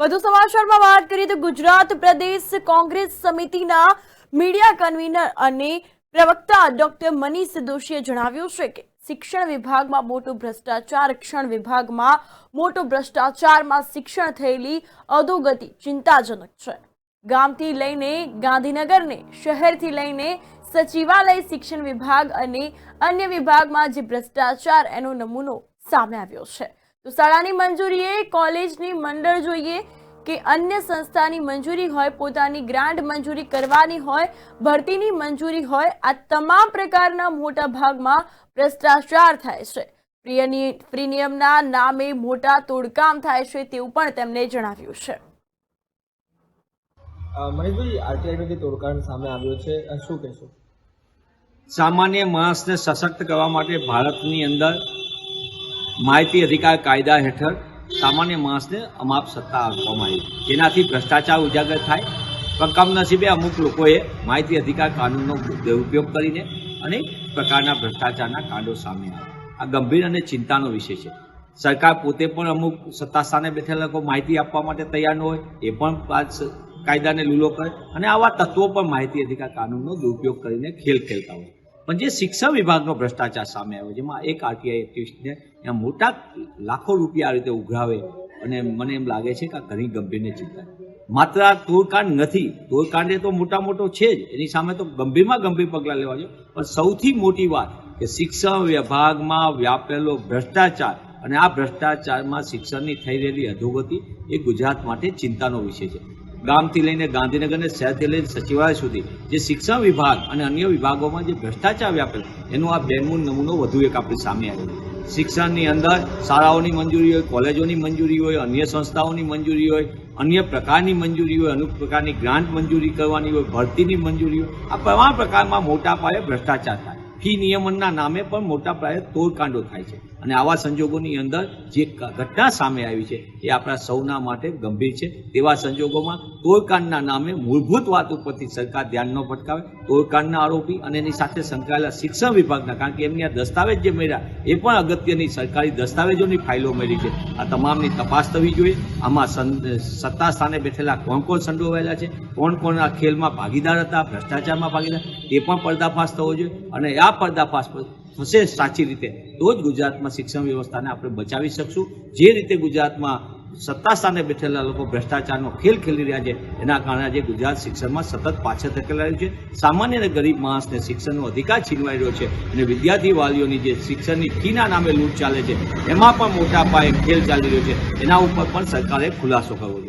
વધુ સમાચારમાં વાત કરીએ તો ગુજરાત પ્રદેશ કોંગ્રેસ સમિતિના મીડિયા કન્વીનર અને પ્રવક્તા ડોક્ટર મનીષ દોશીએ જણાવ્યું છે કે શિક્ષણ વિભાગમાં મોટો ભ્રષ્ટાચાર શિક્ષણ વિભાગમાં મોટો ભ્રષ્ટાચારમાં શિક્ષણ થયેલી અધોગતિ ચિંતાજનક છે. ગામથી લઈને ગાંધીનગરને, શહેરથી લઈને સચિવાલય, શિક્ષણ વિભાગ અને અન્ય વિભાગમાં જે ભ્રષ્ટાચાર એનો નમૂનો સામે આવ્યો છે. તો શાળાની મંજૂરીએ કોલેજની મંડળ જોઈએ કે અન્ય સંસ્થાની મંજૂરી હોય પોતાની ગ્રાન્ટ મંજૂરી કરવાની હોય ભરતીની મંજૂરી હોય આ તમામ પ્રકારના મોટા ભાગમાં ભ્રષ્ટાચાર થાય છે. પ્રિયની પ્રીમિયમના નામે મોટા તોડકામ થાય છે તેવું પણ તેમણે જણાવ્યું છે. મહેશભાઈ આરટીઆઈનો જે તોડકાંડ સામે આવ્યો છે. શું કહેશો? સામાન્ય માણસને સશક્ત કરવા માટે ભારતની અંદર માહિતી અધિકાર કાયદા હેઠળ સામાન્ય માણસને અમાપ સત્તા આપવામાં આવી. જેનાથી ભ્રષ્ટાચાર ઉજાગર થાય. પણ કમનસીબે અમુક લોકોએ માહિતી અધિકાર કાનૂનનો દુરુપયોગ કરીને અનેક પ્રકારના ભ્રષ્ટાચારના કાંડો સામે આવ્યા. આ ગંભીર અને ચિંતાનો વિષય છે. સરકાર પોતે પણ અમુક સત્તા સ્થાને બેઠેલા લોકો માહિતી આપવા માટે તૈયાર ન હોય, એ પણ કાયદાને લૂલો કરે અને આવા તત્વો પણ માહિતી અધિકાર કાનૂનનો દુરુપયોગ કરીને ખેલ ખેલતા હોય. પણ જે શિક્ષણ વિભાગનો ભ્રષ્ટાચાર સામે આવ્યો, જેમાં એક આરટીઆઈ એક્ટિવિસ્ટને ત્યાં મોટા લાખો રૂપિયા આ રીતે ઉઘરાવે અને મને એમ લાગે છે કે આ ઘણી ગંભીરને ચિંતા માત્ર આ તોડકાંડ નથી, તોડકાંડ એ તો મોટા મોટો છે જ. એની સામે તો ગંભીરમાં ગંભીર પગલાં લેવા જોઈએ. પણ સૌથી મોટી વાત કે શિક્ષણ વિભાગમાં વ્યાપેલો ભ્રષ્ટાચાર અને આ ભ્રષ્ટાચારમાં શિક્ષણની થઈ રહેલી અધોગતિ એ ગુજરાત માટે ચિંતાનો વિષય છે. ગામથી લઈને ગાંધીનગર અને શહેરથી લઈને સચિવાલય સુધી જે શિક્ષણ વિભાગ અને અન્ય વિભાગોમાં જે ભ્રષ્ટાચાર વ્યાપેલ એનો આ બેનમૂન નમૂનો વધુ એક આપણી સામે આવ્યો શિક્ષણની અંદર શાળાઓની મંજૂરી હોય, કોલેજોની મંજૂરી હોય, અન્ય સંસ્થાઓની મંજૂરી હોય, અન્ય પ્રકારની મંજૂરી હોય અમુક પ્રકારની ગ્રાન્ટ મંજૂરી કરવાની હોય, ભરતીની મંજૂરી હોય, આ તમામ પ્રકારમાં મોટા પાયે ભ્રષ્ટાચાર થાય. ફી નિયમનના નામે પણ મોટા પાયે તોડકાંડો થાય છે. અને આવા સંજોગોની અંદર જે ઘટના સામે આવી છે, એ આપણા સૌના માટે ગંભીર છે. તેવા સંજોગોમાં તોડકાંડના નામે મૂળભૂત વાત ઉપરથી સરકાર ધ્યાન ન ભટકાવે. તોડકાંડના આરોપી અને એની સાથે સંકળાયેલા શિક્ષણ વિભાગના, કારણ કે એમની આ દસ્તાવેજ જે મળ્યા, એ પણ અગત્યની સરકારી દસ્તાવેજોની ફાઇલો મળી છે. આ તમામની તપાસ થવી જોઈએ. આમાં સત્તા સ્થાને બેઠેલા કોણ કોણ સંડોવાયેલા છે? કોણ કોણ આ ખેલમાં ભાગીદાર હતા, ભ્રષ્ટાચારમાં ભાગીદાર? એ પણ પર્દાફાશ થવો જોઈએ. અને આ પર્દાફાશ પર થશે સાચી રીતે, તો જ ગુજરાતમાં શિક્ષણ વ્યવસ્થાને આપણે બચાવી શકશું. જે રીતે ગુજરાતમાં સત્તા સ્થાને બેઠેલા લોકો ભ્રષ્ટાચારનો ખેલ ખેલી રહ્યા છે, એના કારણે આજે ગુજરાત શિક્ષણમાં સતત પાછળ ધકેલાઈ રહ્યું છે. સામાન્ય અને ગરીબ માણસને શિક્ષણનો અધિકાર છીનવાઈ રહ્યો છે અને વિદ્યાર્થી વાલીઓની જે શિક્ષણની ફીના નામે લૂંટ ચાલે છે, એમાં પણ મોટા પાયે ખેલ ચાલી રહ્યો છે. એના ઉપર પણ સરકારે ખુલાસો કરવો જોઈએ.